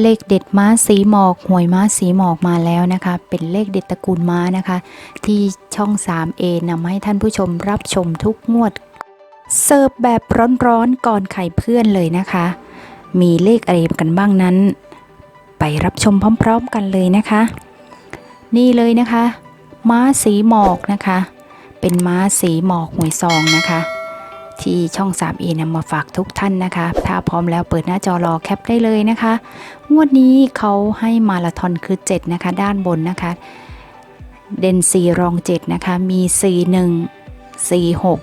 เลขเด็ดม้าสีหมอกหวยม้าสีหมอกมาแล้วนะคะ เป็นเลขเด็ดตระกูลม้านะคะ ที่ช่อง 3A นำมาให้ท่านผู้ชมรับชมทุกงวด เสิร์ฟแบบร้อนๆก่อนไข่เพื่อนเลยนะคะ มีเลขอะไรกันบ้างนั้น ไปรับชมพร้อมๆกันเลยนะคะ นี่เลยนะคะ ม้าสีหมอกนะคะ เป็นม้าสีหมอกหวยซองนะคะ ที่ช่อง 3A นำมาฝากทุกท่านนะคะ ถ้าพร้อมแล้วเปิดหน้าจอรอแคปได้เลยนะคะ งวดนี้เขาให้มาราธอนคือ 7 นะคะ ด้านบนนะคะ เด่น4รอง 7 นะคะ มี 41 46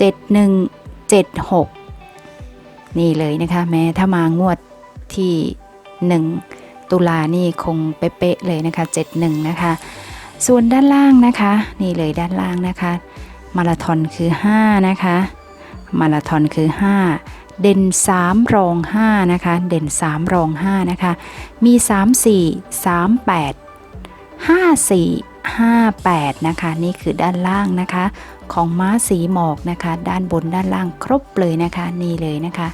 71 76 นี่เลยนะคะ แม้ถ้ามางวดที่ 1 ตุลานี่คงเป๊ะๆเลยนะคะ 71 นะคะ ส่วนด้านล่างนะคะ นี่เลยด้านล่างนะคะมาราธอนคือ 5 นะคะ มาราธอนคือ 5 เด่น 3 รอง 5 นะคะ เด่น 3 รอง 5 นะคะ มี 3 4 3 8 5 4 5 8 นะคะ นี่คือด้านล่างนะคะ ของม้าสีหมอกนะคะ ด้านบนด้านล่างครบเลยนะคะ นี่เลยนะคะ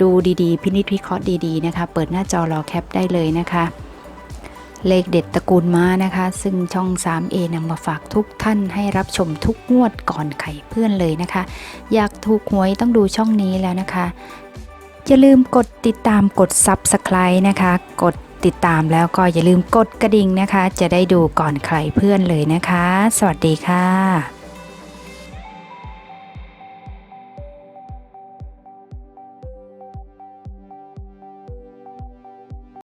ดูดีๆ พินิจพิเคราะห์ดีๆนะคะ เปิดหน้าจอรอแคปได้เลยนะคะ เลขเด็ดตระกูลม้านะคะ ซึ่งช่อง 3A นำมาฝากทุกท่านให้รับชมทุกงวดก่อนไข่เพื่อนเลยนะคะ อยากถูกหวยต้องดูช่องนี้แล้วนะคะ อย่าลืมกดติดตามกด Subscribe นะคะ กดติดตามแล้วก็อย่าลืมกดกระดิ่งนะคะ จะได้ดูก่อนใครเพื่อนเลยนะคะ สวัสดีค่ะ